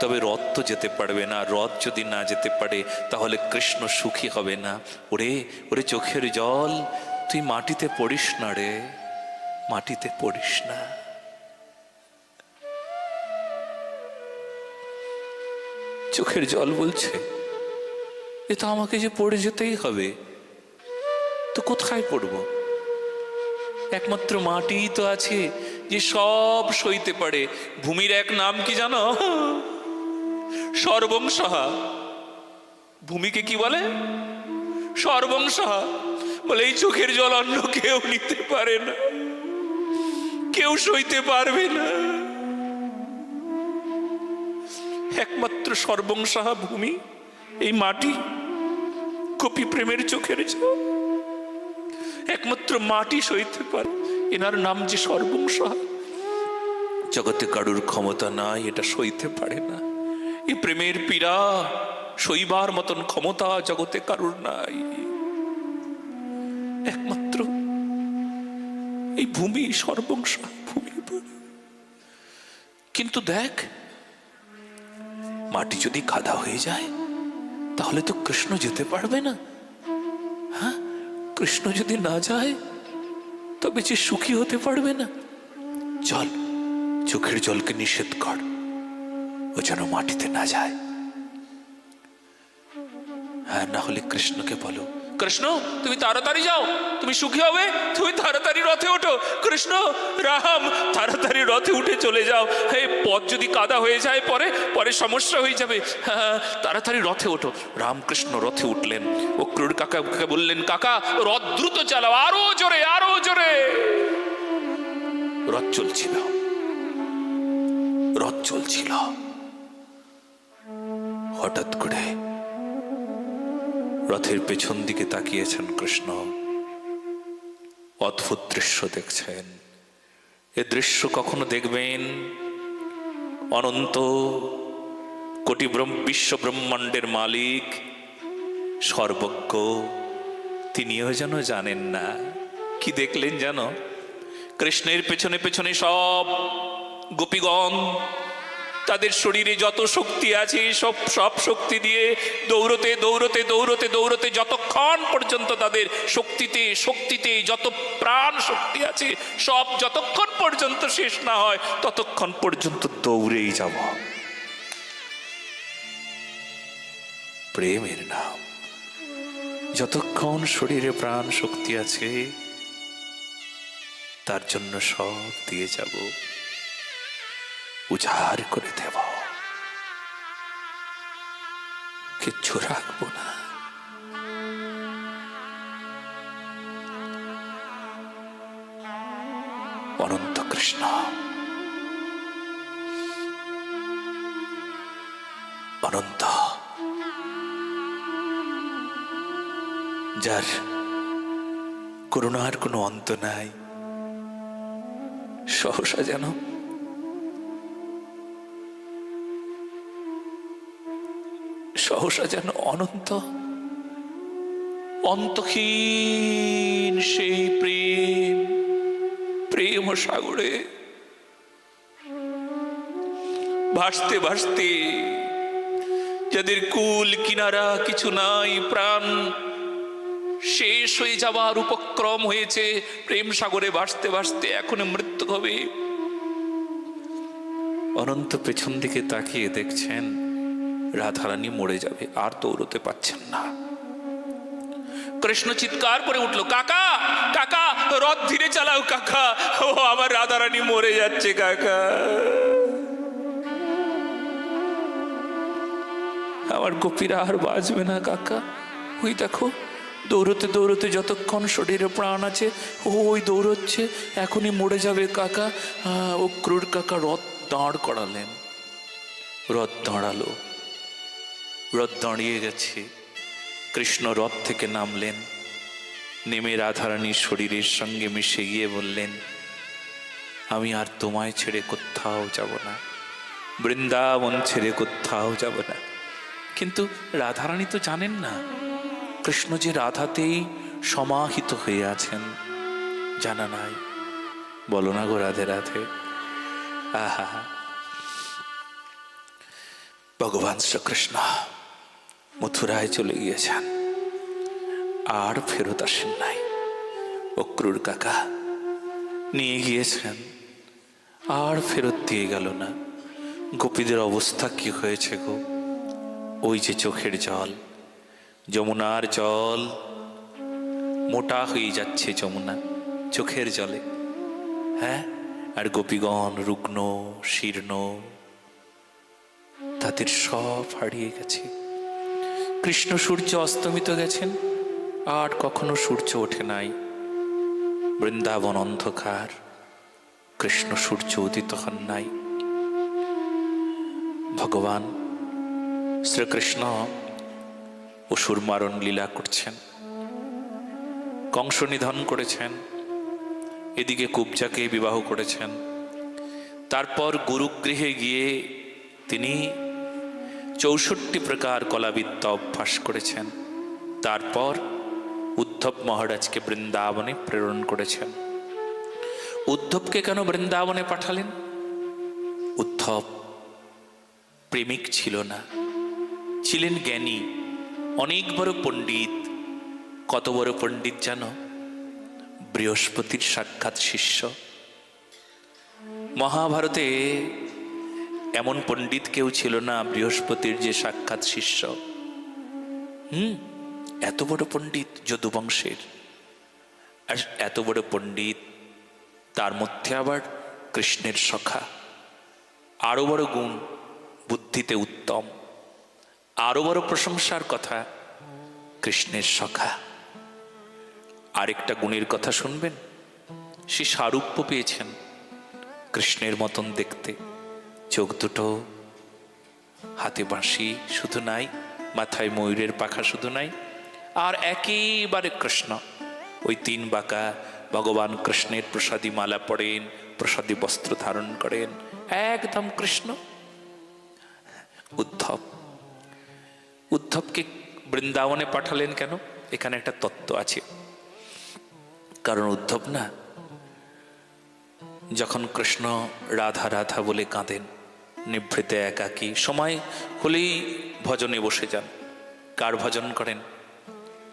তবে রথ তো যেতে পারবে না, রথ যদি না যেতে পারে তাহলে কৃষ্ণ সুখী হবে না। ওরে ওরে চোখের জল, তুই মাটিতে পড়িস না রে, মাটিতে পড়িস না। চোখের জল বলছে, এ তো আমাকে যে পড়ে যেতেই হবে, তো কোথায় পড়ব? একমাত্র মাটি তো আছে যে সব সইতে পারে। ভূমির এক নাম কি জানো? সর্বংসহা ভূমিকে কি বলে? সর্বংসহা বলে, এই চোখের জল অন্য কেউ নিতে পারে না। কেউ সইতে পারবে না। একমাত্র সর্বংসহা ভূমি এই মাটি, কপি প্রেমের চোখের জল। একমাত্র মাটি সইতে পারে। এনার নাম যে সর্বংসহা জগতে কারুর ক্ষমতা নাই, এটা সইতে পারে না। এই প্রেমের পীড়া সইবার মতন ক্ষমতা জগতে কারুর নাই। একমাত্র এই ভূমি সর্বংসহা ভূমি কিন্তু দেখ, মাটি যদি কাদা হয়ে যায়, তাহলে তো কৃষ্ণ যেতে পারবে না। হ্যাঁ? কৃষ্ণ যদি না যায়, তবে যে সুখী হতে পারবে না। জল চোখের জলকে নিষেধ কর। ও যেন মাটিতে না যায়। হ্যাঁ না হলে কৃষ্ণকে বলো, কৃষ্ণ, তুমি তাড়াতাড়ি যাও, তুমি সুখী হবে, তুমি তাড়াতাড়ি রথে ওঠো। কৃষ্ণ, রাম, তাড়াতাড়ি রথে উঠে চলে যাও। হে, পথ যদি কাদা হয়ে যায় পরে পরে সমস্যা হয়ে যাবে। হ্যাঁ তাড়াতাড়ি রথে ওঠো। রামকৃষ্ণ রথে উঠলেন। ও ক্রুর কাকাকে বললেন, কাকা, রথ দ্রুত চালাও, আরও জোরে আরও জোরে। রথ চলছিল। রথ চলছিল। হঠাৎ করে রথের পেছন দিকে তাকিয়েছেন কৃষ্ণ। অদ্ভুত দৃশ্য দেখছেন। এ দৃশ্য কখনো দেখবেন? অনন্ত কোটি বিশ্ব ব্রহ্মাণ্ডের মালিক, সর্বজ্ঞ। তিনিও যেন জানেন না। কি দেখলেন জানো কৃষ্ণের পেছনে পেছনে সব গোপীগণ তাদের শরীরে যত শক্তি আছে, সব সব শক্তি দিয়ে দৌড়তে দৌড়তে দৌড়তে দৌড়তে যতক্ষণ পর্যন্ত তাদের শক্তিতে শক্তিতে যত প্রাণ শক্তি আছে, সব যতক্ষণ পর্যন্ত শেষ না হয়, ততক্ষণ পর্যন্ত দৌড়েই যাব। প্রেমের নাম। যতক্ষণ শরীরে প্রাণ শক্তি আছে, তার জন্য সব দিয়ে যাব। উজাড় করে দেব। কিচ্ছু রাখব না। অনন্ত কৃষ্ণ। অনন্ত। যার করুণার কোনো অন্ত নাই, সহসা যেন সহসা যেন অনন্ত। অন্তহীন সেই প্রেম প্রেম সাগরে। ভাসতে ভাসতে যাদের কুল, কিনারা কিছু নাই, প্রাণ শেষ হয়ে যাওয়ার উপক্রম হয়েছে, প্রেম সাগরে ভাসতে ভাসতে এখন মৃত্যু হবে। অনন্ত পেছন দিকে তাকিয়ে দেখছেন রাধারানী মরে যাবে, আর দৌড়তে পাচ্ছেন না। কৃষ্ণ চিৎকার করে উঠল, কাকা কাকা, রথ ধীরে চালাও, কাকা। ও, আমার রাধারানী মরে যাচ্ছে, কাকা। আমার গোপীরা আর বাঁচবে না, কাকা। ওই দেখো, দৌড়তে দৌড়তে যতক্ষণ শরীরে প্রাণ আছে ও ওই দৌড়চ্ছে, এখনই মরে যাবে, কাকা। ও ক্রুর কাকা, রথ দাঁড় করালেন। রথ দাঁড়াল। রথ দাঁড়িয়ে গেছে। কৃষ্ণ রথ থেকে নামলেন। নেমে রাধারানীর শরীরের সঙ্গে মিশে গিয়ে বললেন, আমি আর তোমায় ছেড়ে কোথাও যাব না। বৃন্দাবন ছেড়ে কোথাও যাব না। কিন্তু রাধারানী তো জানেন না, কৃষ্ণ যে রাধাতেই সমাহিত হয়ে আছেন। জানা নাই। বলো না গো রাধে রাধে। আহা ভগবান শ্রীকৃষ্ণ। মথুরায় চলে গিয়েছেন। আর ফেরত আসেন নাই। অক্রুর কাকা নিয়ে গিয়েছেন আর ফেরত দিয়ে গেল না। গোপীদের অবস্থা কি হয়েছে গো? ওই যে চোখের জল, যমুনার জল। মোটা হয়ে যাচ্ছে যমুনা চোখের জলে। হ্যাঁ আর গোপীগণ রুগ্ন, শীর্ণ, তাদের সব হারিয়ে গেছে। কৃষ্ণ সূর্য অস্তমিত গেছেন, আর কখনো সূর্য ওঠে নাই। বৃন্দাবন অন্ধকার, কৃষ্ণ সূর্য উদিত হন নাই। ভগবান শ্রীকৃষ্ণ অসুর মারণ লীলা করছেন, কংস নিধন করেছেন, এদিকে কুবজাকে বিবাহ করেছেন। তারপর গুরুগৃহে গিয়ে তিনি চৌষট্টি প্রকার কলাবিদ্যা অভ্যাস করেছেন। তারপর উদ্ধব মহারাজকে বৃন্দাবনে প্রেরণ করেছেন। উদ্ধবকে কেন বৃন্দাবনে পাঠালেন? উদ্ধব প্রেমিক ছিল না। ছিলেন জ্ঞানী, অনেক বড় পণ্ডিত। কত বড় পণ্ডিত জানো? বৃহস্পতির সাক্ষাৎ শিষ্য। মহাভারতে এমন পণ্ডিত কেউ ছিল না বৃহস্পতির যে সাক্ষাৎ শিষ্য। হুম? এত বড় পণ্ডিত যদুবংশের। আর এত বড় পণ্ডিত, তার মধ্যে আবার কৃষ্ণের সখা। আরও বড় গুণ, বুদ্ধিতে উত্তম। আরও বড় প্রশংসার কথা, কৃষ্ণের সখা। আরেকটা গুণের কথা শুনবেন? সে সারূপ্য পেয়েছেন কৃষ্ণের মতন দেখতে। চোখ দুটো, হাতে বাঁশি শুধু নাই, মাথায় ময়ূরের পাখা শুধু নাই, আর একেবারে কৃষ্ণ। ওই তিন বাঁকা ভগবান কৃষ্ণের প্রসাদী মালা পড়েন, প্রসাদী বস্ত্র ধারণ করেন, একদম কৃষ্ণ। উদ্ধব, উদ্ধবকে বৃন্দাবনে পাঠালেন কেন? এখানে একটা তত্ত্ব আছে। কারণ উদ্ধব না, যখন কৃষ্ণ রাধা রাধা বলে কাঁদেন নিভৃতে একাকী। সময় হলেই ভজনে বসে যান। কার ভজন করেন?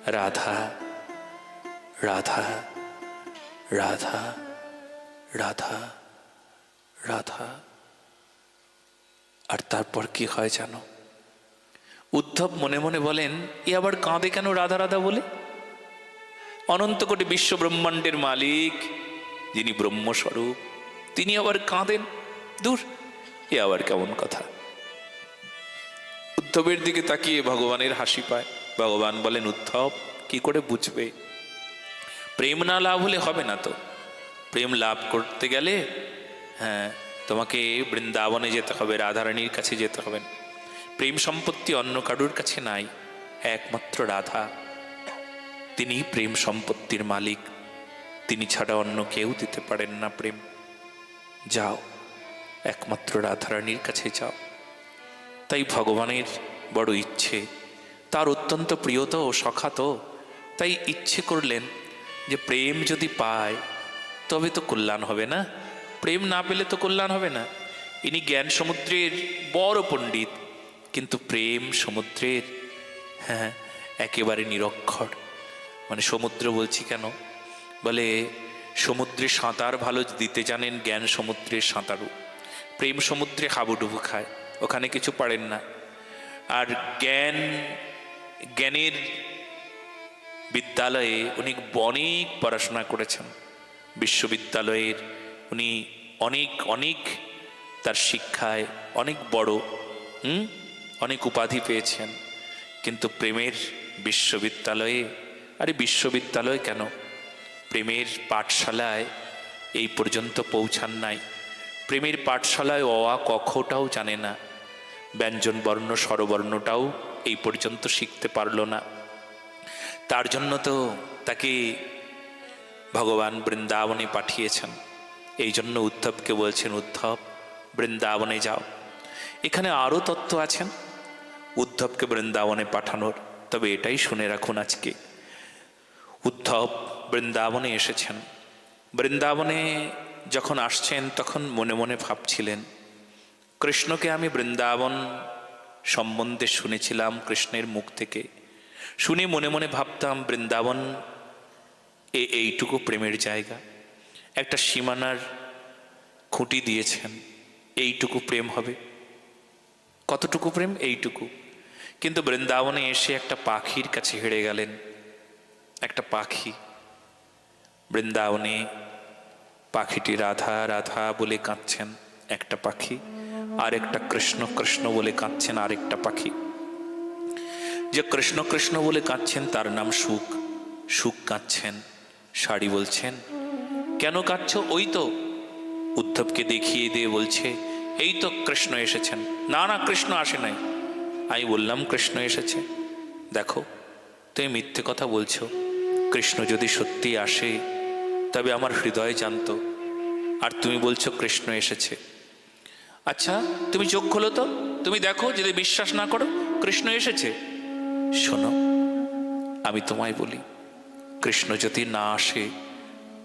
রাধা রাধা রাধা রাধা রাধা। আর তারপর কি হয় জানো? উদ্ধব মনে মনে বলেন, এ আবার কাঁদে কেন রাধা রাধা বলে? অনন্ত কোটি বিশ্ব ব্রহ্মাণ্ডের মালিক, যিনি ব্রহ্মস্বরূপ, তিনি আবার কাঁদেন। দূর এ আবার কেমন কথা? উদ্ধবের দিকে তাকিয়ে ভগবানের হাসি পায়। ভগবান বলেন, উদ্ধব, কি করে বুঝবে? প্রেম না লাভ হলে হবে না তো। প্রেম লাভ করতে গেলে হ্যাঁ তোমাকে বৃন্দাবনে যেতে হবে, রাধারানীর কাছে যেতে হবে। প্রেম সম্পত্তি অন্য কারুর কাছে নাই, একমাত্র রাধা। তিনি প্রেম সম্পত্তির মালিক। তিনি ছাড়া অন্য কেউ দিতে পারেন না প্রেম। যাও। একমাত্র রাধারানীর কাছে যাও। তাই ভগবানের বড় ইচ্ছে, তার অত্যন্ত প্রিয়ত ও সখাত, তাই ইচ্ছে করলেন যে প্রেম যদি পায়, তবে তো কল্যাণ হবে না। প্রেম না পেলে তো কল্যাণ হবে না। ইনি জ্ঞান সমুদ্রের বড় পণ্ডিত, কিন্তু প্রেম সমুদ্রের হ্যাঁ একেবারে নিরক্ষর। মানে সমুদ্র বলছি কেন? বলে সমুদ্রে সাঁতার ভালো দিতে জানেন জ্ঞান সমুদ্রের সাঁতারু। প্রেম সমুদ্রে হাবুডুবু খায়, ওখানে কিছু পারেন না। আর জ্ঞান, জ্ঞানের বিদ্যালয়ে উনি অনেক পড়াশোনা করেছেন। বিশ্ববিদ্যালয়ের উনি অনেক অনেক তার শিক্ষায় অনেক বড়, হুম? অনেক উপাধি পেয়েছেন। কিন্তু প্রেমের বিশ্ববিদ্যালয়ে, আরে বিশ্ববিদ্যালয় কেন? প্রেমের পাঠশালায় এই পর্যন্ত পৌঁছান নাই। প্রেমের পাঠশালায় অ অয়া কখটাও জানে না। ব্যঞ্জন বর্ণ, স্বরবর্ণটাও এই পর্যন্ত শিখতে পারল না। তার জন্য তো তাকে ভগবান বৃন্দাবনে পাঠিয়েছেন। এই জন্য উদ্ধবকে বলছেন, উদ্ধব, বৃন্দাবনে যাও। এখানে আরও তত্ত্ব আছেন উদ্ধবকে বৃন্দাবনে পাঠানোর। তবে এটাই শুনে রাখুন আজকে। উদ্ধব বৃন্দাবনে এসেছেন। বৃন্দাবনে যখন আসছেন, তখন মনে মনে ভাবছিলেন, কৃষ্ণকে আমি বৃন্দাবন সম্বন্ধে শুনেছিলাম কৃষ্ণের মুখ থেকে। শুনে মনে মনে ভাবতাম, বৃন্দাবন এ এইটুকু প্রেমের জায়গা। একটা সীমানার খুঁটি দিয়েছেন, এইটুকু প্রেম হবে। কতটুকু প্রেম? এইটুকু। কিন্তু বৃন্দাবনে এসে একটা পাখির কাছে হেরে গেলেন। একটা পাখি বৃন্দাবনে পাখিটি রাধা রাধা বলে কাঁদছেন একটা পাখি আর একটা কৃষ্ণ কৃষ্ণ বলে কাঁদছেন আরেকটা পাখি। যে কৃষ্ণ কৃষ্ণ বলে কাঁদছেন তার নাম সুখ। সুখ কাঁদছেন, শাড়ি বলছেন, কেন কাঁদছ? ওই তো। উদ্ধবকে দেখিয়ে দিয়ে বলছে, এই তো কৃষ্ণ এসেছেন। না না, কৃষ্ণ আসে নাই। আমি বললাম কৃষ্ণ এসেছে। দেখো, তুমি মিথ্যে কথা বলছো। কৃষ্ণ যদি সত্যি আসে তবে আমার হৃদয় জানতো। আর তুমি বলছো, কৃষ্ণ এসেছে। আচ্ছা তুমি চোখ খোলো তো। তুমি দেখো, যদি বিশ্বাস না করো, কৃষ্ণ এসেছে। শোনো, আমি তোমায় বলি, কৃষ্ণ যদি না আসে,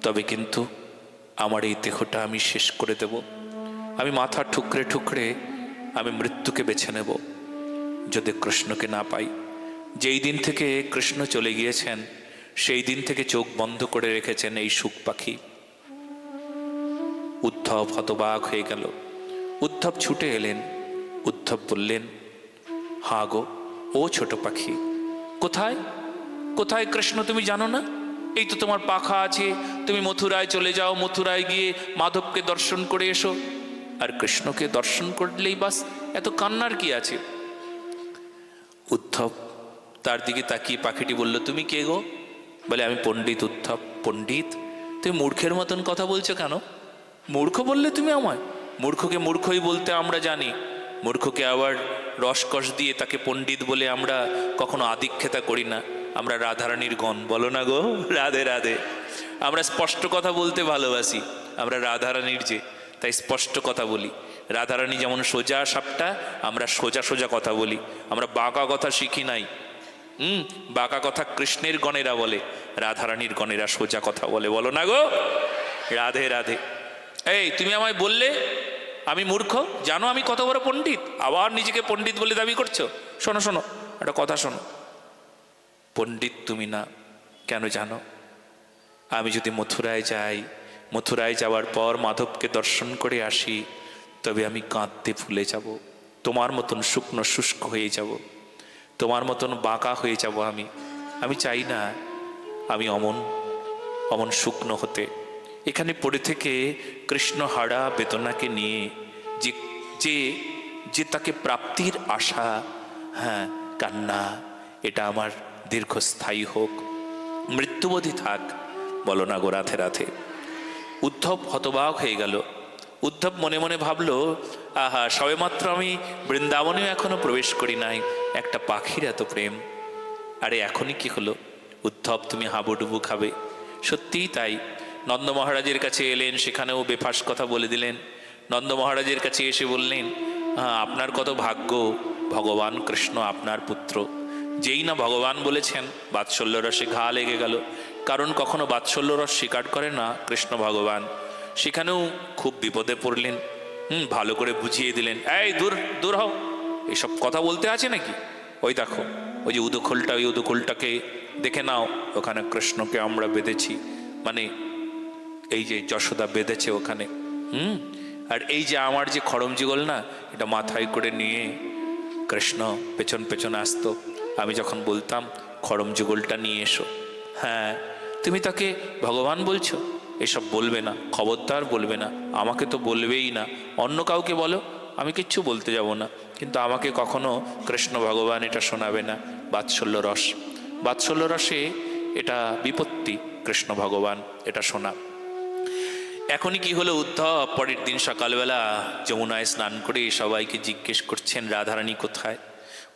তবে কিন্তু আমার এই দেহটা আমি শেষ করে দেব। আমি মাথা ঠুকরে ঠুকরে আমি মৃত্যুকে বেছে নেব। যদি কৃষ্ণকে না পাই, যেই দিন থেকে কৃষ্ণ চলে গিয়েছেন সেই দিন থেকে চোখ বন্ধ করে রেখেছেন এই সুখ পাখি। উদ্ধব হতবাক হয়ে গেল। উদ্ধব ছুটে এলেন। উদ্ধব বললেন হা গো, ও ছোট পাখি। কোথায়? কোথায় কৃষ্ণ, তুমি জানো না? এই তো তোমার পাখা আছে। তুমি মথুরায় চলে যাও, মথুরায় গিয়ে মাধবকে দর্শন করে এসো। আর কৃষ্ণকে দর্শন করলেই বাস, এত কান্নার কি আছে? উদ্ধব তার দিকে তাকিয়ে পাখিটি বলল, তুমি কে গো? বলে, আমি পণ্ডিত উদ্ধব, পণ্ডিত। তুমি মূর্খের মতন কথা বলছো কেন? মূর্খ বললে তুমি আমায়। মূর্খকে মূর্খই বলতে আমরা জানি। মূর্খকে আবার রসকস দিয়ে তাকে পণ্ডিত বলে আমরা কখনো আদিক্ষেতা করি না। আমরা রাধারানীর গণ। বলো না গো, রাধে রাধে। আমরা স্পষ্ট কথা বলতে ভালোবাসি। আমরা রাধারানীর যে, তাই স্পষ্ট কথা বলি। রাধারানী যেমন সোজা সাপটা, আমরা সোজা সোজা কথা বলি। আমরা বাঁকা কথা শিখি নাই। হুম, বাঁকা কথা কৃষ্ণের গণেরা বলে, রাধারানীর গণেরা সোজা কথা বলে, বলো না গো? রাধে রাধে। এই, তুমি আমায় বললে, আমি মূর্খ? জানো আমি কত বড় পণ্ডিত? আবার নিজেকে পণ্ডিত বলে দাবি করছ? শোনো শোনো, একটা কথা শোনো। পণ্ডিত তুমি না, কেন জানো? আমি যদি মথুরায় যাই, মথুরায় যাওয়ার পর মাধবকে দর্শন করে আসি, তবে আমি কাঁদতে ভুলে যাব, তোমার মতন শুকনো শুষ্ক হয়ে যাব। তোমার মতন বাঁকা হয়ে যাব আমি। আমি চাই না আমি অমন অমন শুকনো হতে। এখানে পড়ে থেকে কৃষ্ণ হারা বেদনাকে নিয়ে যে যে যে তাকে প্রাপ্তির আশা হ্যাঁ কান্না, এটা আমার দীর্ঘস্থায়ী হোক। মৃত্যুবোধী থাক, বলো না গো রাধে রাধে। উদ্ধব হতবাক হয়ে গেল। উদ্ধব মনে মনে ভাবলো, আহা, সবেমাত্র আমি বৃন্দাবনেও এখনও প্রবেশ করি নাই। একটা পাখির এত প্রেম। আরে এখনই কি হলো? উদ্ধব, তুমি হাবুডুবু খাবে। সত্যিই তাই। নন্দ মহারাজের কাছে এলেন, সেখানেও বেফাস কথা বলে দিলেন। নন্দ মহারাজের কাছে এসে বললেন হ্যাঁ আপনার কত ভাগ্য। ভগবান কৃষ্ণ আপনার পুত্র। যেই না ভগবান বলেছেন, বাৎসল্য রসে ঘা লেগে গেল। কারণ কখনো বাৎসল্য রস স্বীকার করে না কৃষ্ণ ভগবান। সেখানেও খুব বিপদে পড়লেন। হুম, ভালো করে বুঝিয়ে দিলেন। এই, দূর দূর হও। এসব কথা বলতে আছে নাকি? ওই দেখো, ওই যে উদুখোলটা, ওই উদুখোলটাকে দেখে নাও। ওখানে কৃষ্ণকে আমরা বেঁধেছি। মানে এই যে যশোদা বেঁধেছে ওখানে। হুম, আর এই যে আমার যে খড়ম না, এটা মাথায় করে নিয়ে কৃষ্ণ পেছন পেছন আসতো। আমি যখন বলতাম, খড়ম নিয়ে এসো। হ্যাঁ তুমি তাকে ভগবান বলছো? এসব বলবে না, খবরদার বলবে না, আমাকে তো বলবেই না। অন্য কাউকে বলো, আমি কিচ্ছু বলতে যাব না। কিন্তু আমাকে কখনো কৃষ্ণ ভগবান এটা শোনাবে না, বাৎসল্য রস। বাৎসল্য রসে এটা বিপত্তি, কৃষ্ণ ভগবান এটা শোনা। এখনই কি হলো উদ্ধব? পরের দিন সকালবেলা যমুনায় স্নান করে সবাইকে জিজ্ঞেস করছেন, রাধারানী কোথায়?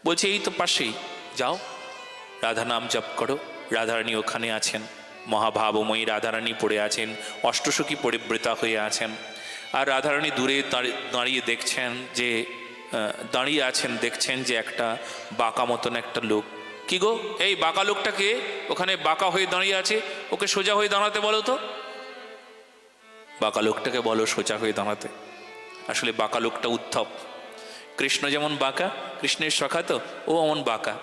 বলছে, এই তো পাশেই, যাও রাধা নাম জপ করো, রাধারানী ওখানে আছেন। মহাভাবময়ী রাধারানী পড়ে আছেন, অষ্টসখী পরিবৃতা হয়ে আছেন। আর রাধারানী দূরে দাঁড়িয়ে দেখছেন যে দাঁড়িয়ে আছেন, দেখছেন যে একটা বাঁকা মতন একটা লোক। কি গো? এই বাঁকা লোকটাকে ওখানে বাঁকা হয়ে দাঁড়িয়ে আছে? ওকে সোজা হয়ে দাঁড়াতে বলো তো। বাঁকা লোকটাকে বলো সোজা হয়ে দাঁড়াতে। আসলে বাঁকা লোকটা উদ্ধব। কৃষ্ণ যেমন বাঁকা, কৃষ্ণের সখা তো, ও অমন বাঁকা।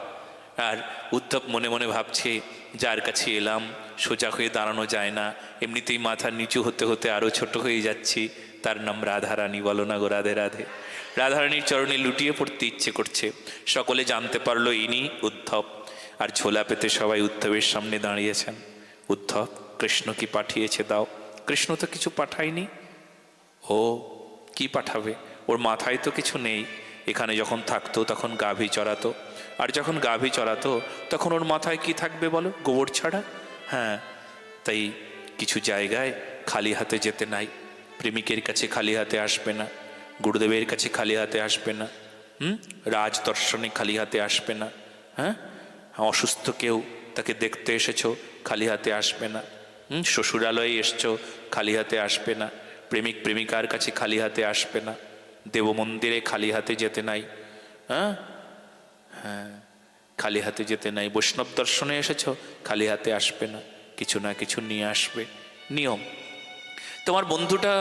আর উদ্ধব মনে মনে ভাবছে, যার কাছে এলাম সোজা হয়ে দাঁড়ানো যায় না। এমনিতেই মাথা নিচু হতে হতে আরও ছোট হয়ে যাচ্ছি। তার নাম রাধারানী, বলো না গো রাধে রাধে। রাধারানীর চরণে লুটিয়ে পড়তে ইচ্ছে করছে। সকলে জানতে পারল ইনি উদ্ধব। আর ঝোলা পেতে সবাই উদ্ধবের সামনে দাঁড়িয়েছেন। উদ্ধব, কৃষ্ণ কি পাঠিয়েছে দাও। কৃষ্ণ তো কিছু পাঠায়নি। ও, কি পাঠাবে? ওর মাথায় তো কিছু নেই। এখানে যখন থাকতো তখন গাভী চড়াতো। আর যখন গাভী চড়াতো, তখন ওর মাথায় কি থাকবে বলো? গোবর ছাড়া? হ্যাঁ তাই কিছু জায়গায় খালি হাতে যেতে নাই। প্রেমিকের কাছে খালি হাতে আসবে না, গুরুদেবের কাছে খালি হাতে আসবে না, হুম? রাজ দর্শনে খালি হাতে আসবে না হ্যাঁ? অসুস্থ কেউ, তাকে দেখতে এসেছ, খালি হাতে আসবে না, হুম? শ্বশুরালয়ে এসছো, খালি হাতে আসবে না, প্রেমিক প্রেমিকার কাছে খালি হাতে আসবে না দেব মন্দিরে খালি হাতে যেতে নাই হ্যাঁ? হ্যাঁ। খালি হাতে যেতে নাই। বৈষ্ণব দর্শনে এসেছ, খালি হাতে আসবে না। কিছু না কিছু নিয়ে আসবে। নিয়ম। তোমার বন্ধুটা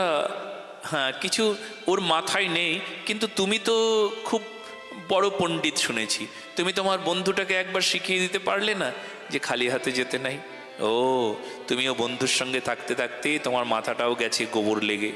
হ্যাঁ কিছু ওর মাথায় নেই, কিন্তু তুমি তো খুব বড় পণ্ডিত শুনেছি। তুমি তোমার বন্ধুটাকে একবার শিখিয়ে দিতে পারলে না যে খালি হাতে যেতে নাই? ও, তুমিও বন্ধুর সঙ্গে থাকতে থাকতে তোমার মাথাটাও গেছে গোবর লেগে।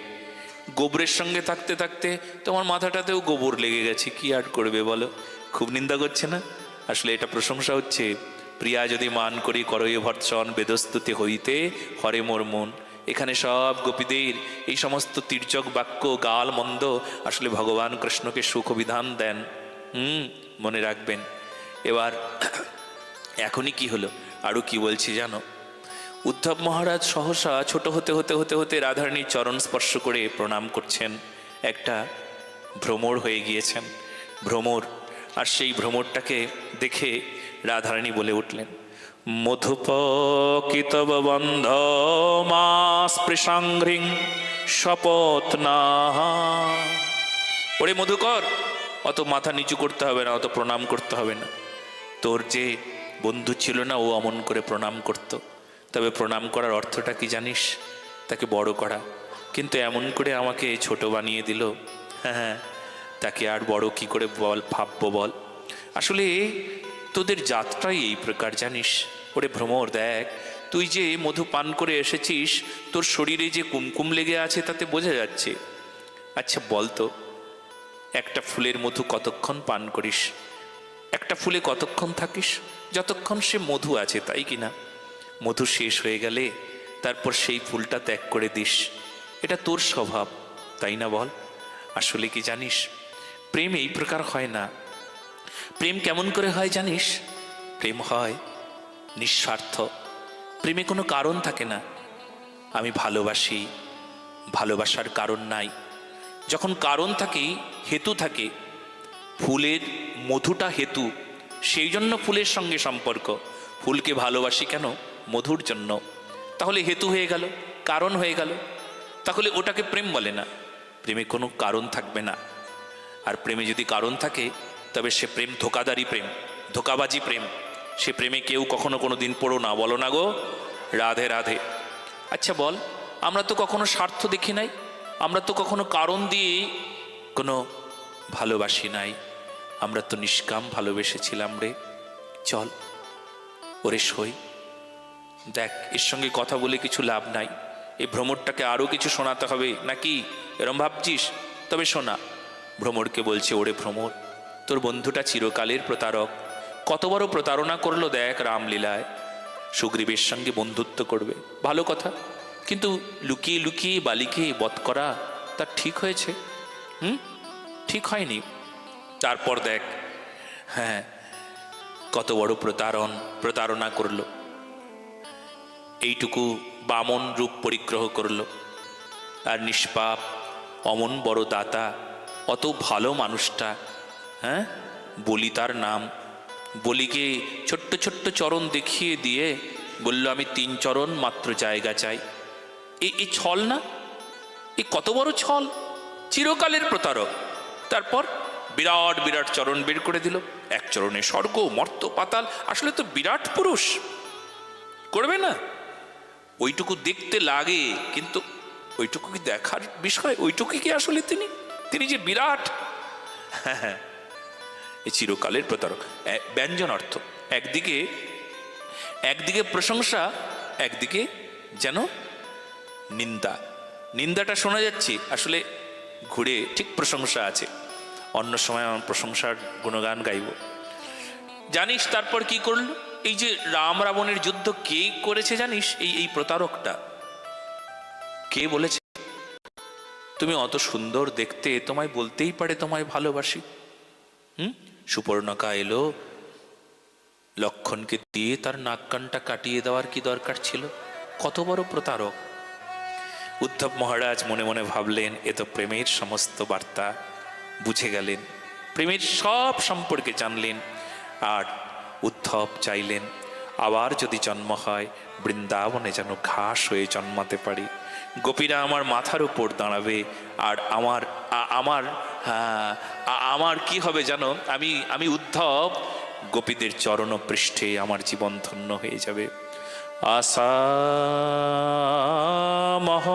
গোবরের সঙ্গে থাকতে থাকতে তোমার মাথাটাতেও গোবর লেগে গেছে, কি আর করবে বলো? খুব নিন্দা করছে না? আসলে এটা প্রশংসা হচ্ছে, প্রিয়া, যদি মান করি করয়ে ভর্ৎসন বেদস্তুতি হইতে হরে মোর মন। এখানে সব গোপীদের এই সমস্ত তির্যক বাক্য, গাল, মন্দ আসলে ভগবান কৃষ্ণকে সুখ বিধান দেন। হুম, মনে রাখবেন। এবার এখনই কি হলো? আরও কি বলছি জানো? উদ্ধব মহারাজ সহসা ছোট হতে হতে হতে হতে রাধারানীর চরণ স্পর্শ করে প্রণাম করছেন। একটা ভ্রমর হয়ে গিয়েছেন। ভ্রমর আর সেই ভ্রমরটাকে দেখে রাধারানী বলে উঠলেন মধুপকিতব বন্ধ মা স্পৃশাংঘ্রিং শপথ না ওরে মধুকর, অত মাথা নিচু করতে হবে না, অত প্রণাম করতে হবে না। তোর যে বন্ধু ছিল না, ও অমন করে প্রণাম করত। তবে প্রণাম করার অর্থটা কি জানিস? তাকে বড় করা। কিন্তু এমন করে আমাকে ছোট বানিয়ে দিল। হ্যাঁ হ্যাঁ তাকে আর বড় কি করে বল, ভাববো বল? আসলে তোদের জাতটাই এই প্রকার, জানিস? ওরে ভ্রমর, দেখ, তুই যে মধু পান করে এসেছিস, তোর শরীরে যে কুমকুম লেগে আছে তাতে বোঝা যাচ্ছে। আচ্ছা বল তো, একটা ফুলের মধু কতক্ষণ পান করিস? একটা ফুলে কতক্ষণ থাকিস? যতক্ষণ সে মধু আছে, তাই কি না? মধু শেষ হয়ে গেলে তারপর সেই ফুলটা ত্যাগ করে দিস। এটা তোর স্বভাব, তাই না বল? আসলে কি জানিস প্রেম এই প্রকার হয় না। প্রেম কেমন করে হয় জানিস? প্রেম হয় নিঃস্বার্থ। প্রেমে কোনো কারণ থাকে না। আমি ভালোবাসি, ভালোবাসার কারণ নাই। যখন কারণ থাকে, হেতু থাকে, ফুলের মধুটা হেতু, সেই জন্য ফুলের সঙ্গে সম্পর্ক। ফুলকে ভালোবাসি কেন? মধুর জন্য। তাহলে হেতু হয়ে গেল, কারণ হয়ে গেল। তাহলে ওটাকে প্রেম বলে না। প্রেমে কোনো কারণ থাকবে না। আর প্রেমে যদি কারণ থাকে, তবে সে প্রেম ধোকাদারি প্রেম, ধোকাবাজি প্রেম। সে প্রেমে কেউ কখনো কোনো দিন পড়ো না, বলো না গো। রাধে রাধে। আচ্ছা বল, আমরা তো কখনো স্বার্থ দেখি নাই, আমরা তো কখনো কারণ দিয়ে কোনো ভালোবাসি নাই। আমরা তো নিষ্কাম ভালোবেসেছিলাম রে। চল, ওরে সই। দেখ, এর সঙ্গে কথা বলে কিছু লাভ নাই। এই ভ্রমণটাকে আরও কিছু শোনাতে হবে, নাকি? এরম ভাবছিস? তবে শোনা। ভ্রমরকে বলছে, ওরে ভ্রমর, তোর বন্ধুটা চিরকালের প্রতারক। কত বড় প্রতারণা করল দেখ রামলীলায়। সুগ্রীবের সঙ্গে বন্ধুত্ব করবে। ভালো কথা। কিন্তু লুকিয়ে লুকিয়ে বালিকে বধ করা তা ঠিক হয়েছে? হুম? ঠিক হয়নি। তারপর দেখ। হ্যাঁ কত বড় প্রতারণ, প্রতারণা করল। এইটুকু বামন রূপ পরিগ্রহ করল। আর নিষ্পাপ, অমন বড় দাতা অত ভালো মানুষটা হ্যাঁ? বলি তার নাম। বলিকে ছোট্ট ছোট্ট চরণ দেখিয়ে দিয়ে বলল, আমি তিন চরণ মাত্র জায়গা চাই। এ এই ছল না? এ কত বড় ছল? চিরকালের প্রতারক। তারপর বিরাট বিরাট চরণ বের করে দিল। এক চরণে স্বর্গ, মর্ত, পাতাল, আসলে তো বিরাট পুরুষ। করবে না? ওইটুকু দেখতে লাগে, কিন্তু ওইটুকু কি দেখার বিষয়? ওইটুকু কি আসলে তিনি? তিনি যে বিরাট। হ্যাঁ চিরকালের প্রতারক ব্যঞ্জন অর্থ। একদিকে একদিকে প্রশংসা, একদিকে যেন নিন্দা। নিন্দাটা শোনা যাচ্ছে, আসলে ঘুরে ঠিক প্রশংসা আছে। অন্য সময় আমার প্রশংসার গুণগান গাইব। জানিস তারপর কি করল? এই যে রাম রাবণের যুদ্ধ কে করেছে জানিস? এই এই প্রতারকটা। কে বলেছে? তুমি অত সুন্দর দেখতে, তোমায় বলতেই পারে তোমায় ভালোবাসি। হুম? সুপর্ণকা এলো, লক্ষণকে দিয়ে তার নাক কানটা কাটিয়ে দেওয়ার কি দরকার ছিল? কত বড় প্রতারক। উদ্ধব মহারাজ মনে মনে ভাবলেন, এ তো প্রেমের সমস্ত বার্তা। বুঝে গেলেন, প্রেমের সব সম্পর্কে জানলেন। আর উদ্ধব চাইলেন আবার যদি জন্ম হয় বৃন্দাবনে যেন ঘাস হয়ে জন্মাতে পারি। গোপীরা আমার মাথার উপর দাঁড়াবে আর আমার আমার হ্যাঁ, আমার কি হবে জানো? আমি আমি উদ্ধব। গোপীদের চরণ পৃষ্ঠে আমার জীবন ধন্য হয়ে যাবে। আশা মহ।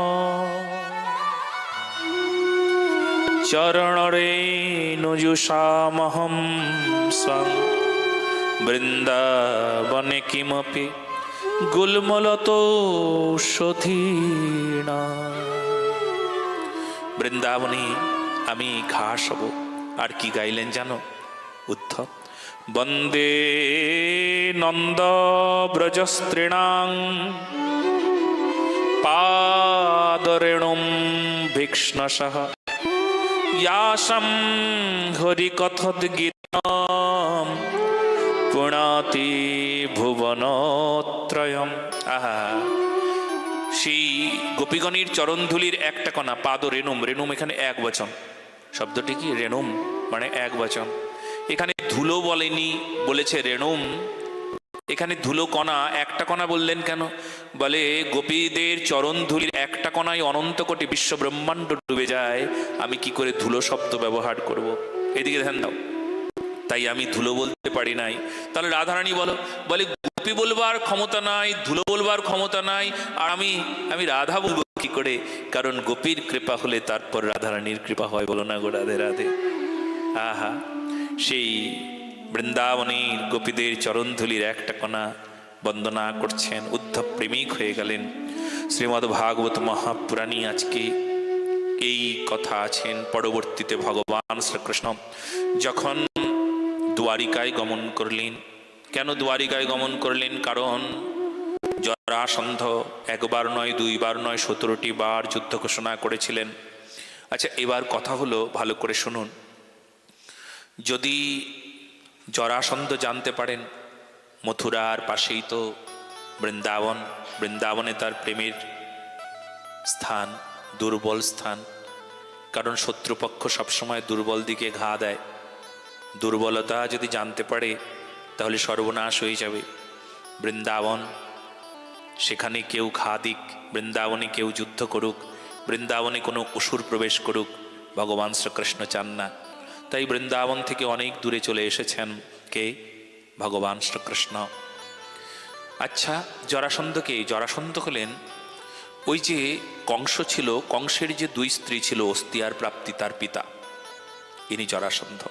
চরণরে নুজুষামহম স্বং বৃন্দাবনে কিমপি গুলমলত সধীনা। বৃন্দাবনে আমি ঘাস হব, আর কি গাইলেন জানো? উদ্ধব, বন্দে নন্দ ব্রজস্ত্রীণাং পাদরেণুম ভীক্ষ্ণসহ ইয়াসম হরিকথদ্গীতম পুণাতি ভুবনত্রয়ম আহা সেই গোপীগণের চরণধুলির একটা কণা, পাদ রেণুম। রেণুম এখানে এক বচন। শব্দটি কি? রেণুম মানে এক বচন। এখানে ধুলো বলেনি, বলেছে রেণুম। এখানে ধুলো কণা, একটা কণা বললেন কেন? বলে, গোপীদের চরণ ধুলির একটা কণায় অনন্ত কোটি বিশ্ব ব্রহ্মাণ্ড ডুবে যায়, আমি কি করে ধুলো শব্দ ব্যবহার করব। এদিকে ধ্যান দাও। তাই আমি ধুলো বলতে পারি নাই। তাহলে রাধারানী বলো, বলে গোপী বলবার ক্ষমতা নাই, ধুলো বলবার ক্ষমতা নাই, আর আমি আমি রাধা বলব কি করে? কারণ গোপীর কৃপা হলে তারপর রাধারানীর কৃপা হয়, বলো না গো রাধে রাধে। আহা, সেই বৃন্দাবনের গোপীদের চরণধুলির একটা কণা বন্দনা করছেন, উদ্ধব প্রেমিক হয়ে গেলেন। শ্রীমদ্ ভাগবত মহাপুরাণী আজকে এই কথা আছেন, পরবর্তীতে ভগবান শ্রীকৃষ্ণ। যখন দুয়ারিকায় গমন করলেন। কেন দুয়ারিকায় গমন করলেন? কারণ জরাসন্ধ একবার নয়, দুইবার নয়, সতেরোটি বার যুদ্ধ ঘোষণা করেছিলেন। আচ্ছা এবার কথা হলো ভালো করে শুনুন। যদি জরাসন্ধ জানতে পারেন, মথুরার পাশেই তো বৃন্দাবন, বৃন্দাবনে তার প্রেমের স্থান, দুর্বল স্থান। কারণ শত্রুপক্ষ সবসময় দুর্বল দিকে ঘা দেয়। দুর্বলতা যদি জানতে পারে, তাহলে সর্বনাশ হয়ে যাবে। বৃন্দাবন, সেখানে কেউ ঘা দিক, বৃন্দাবনে কেউ যুদ্ধ করুক, বৃন্দাবনে কোনো অসুর প্রবেশ করুক, ভগবান শ্রীকৃষ্ণ চান না। তাই বৃন্দাবন থেকে অনেক দূরে চলে এসেছেন কে? ভগবান শ্রীকৃষ্ণ। আচ্ছা জরাসন্ধকে, জরাসন্ধ হলেন, ওই যে কংস ছিল, কংসের যে দুই স্ত্রী ছিল, অস্তিয়ার প্রাপ্তি তার পিতা, ইনি জরাসন্ধ।